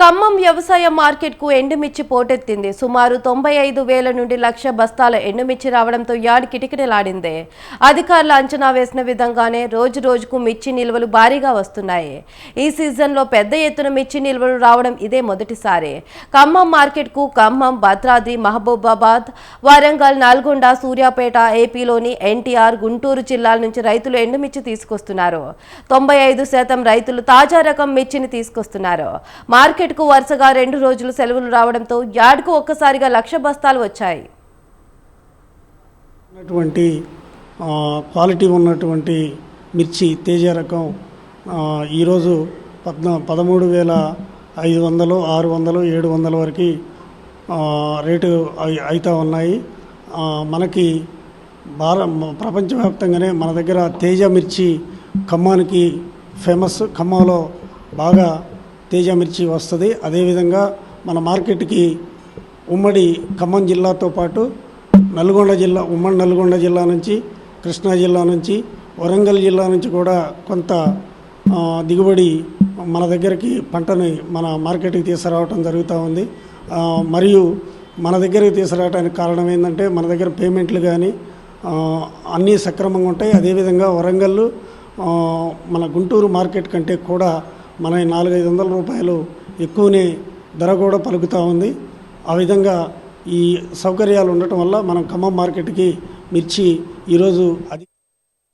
ఖమ్మం వ్యవసాయ మార్కెట్కు ఎండుమిర్చి పోటెత్తింది. సుమారు తొంభై ఐదు వేల నుండి లక్ష బస్తాల ఎండుమిర్చి రావడంతో యార్డ్ కిటకిటలాడింది. అధికారులు అంచనా వేసిన విధంగానే రోజు రోజుకు మిర్చి నిల్వలు భారీగా వస్తున్నాయి. ఈ సీజన్లో పెద్ద ఎత్తున మిర్చి నిల్వలు రావడం ఇదే మొదటిసారి. ఖమ్మం మార్కెట్కు ఖమ్మం భద్రాద్రి మహబూబాబాద్ వరంగల్ నల్గొండ సూర్యాపేట ఏపీలోని ఎన్టీఆర్ గుంటూరు జిల్లాల నుంచి రైతులు ఎండుమిర్చి తీసుకొస్తున్నారు. తొంభై ఐదు శాతం రైతులు తాజా రకం మిర్చిని తీసుకొస్తున్నారు. మార్కెట్ మార్కెట్కు వరుసగా రెండు రోజులు సెలవులు రావడంతో యార్డ్కు ఒక్కసారిగా లక్ష బస్తాలు వచ్చాయి. ఉన్నటువంటి క్వాలిటీ ఉన్నటువంటి మిర్చి తేజ రకం ఈరోజు పద్నా పదమూడు వేల ఐదు వందలు ఆరు వందలు ఏడు వందల వరకు రేటు అవుతూ ఉన్నాయి. మనకి భార ప్రపంచవ్యాప్తంగానే మన దగ్గర తేజ మిర్చి ఖమ్మానికి ఫేమస్ ఖమ్మంలో బాగా తేజ మిర్చి వస్తుంది. అదేవిధంగా మన మార్కెట్కి ఉమ్మడి ఖమ్మం జిల్లాతో పాటు నల్గొండ జిల్లా ఉమ్మడి నల్గొండ జిల్లా నుంచి కృష్ణా జిల్లా నుంచి వరంగల్ జిల్లా నుంచి కూడా కొంత దిగుబడి మన దగ్గరికి పంటని మన మార్కెట్కి తీసుకురావటం జరుగుతూ ఉంది. మరియు మన దగ్గరికి తీసుకురావడానికి కారణం ఏంటంటే మన దగ్గర పేమెంట్లు కానీ అన్నీ సక్రమంగా ఉంటాయి. అదేవిధంగా వరంగల్ మన గుంటూరు మార్కెట్ కంటే కూడా మన నాలుగైదు వందల రూపాయలు ఎక్కువనే ధర కూడా పలుకుతూ ఉంది. ఆ విధంగా ఈ సౌకర్యాలు ఉండటం వల్ల మనం ఖమ్మం మార్కెట్కి మిర్చి ఈరోజు అది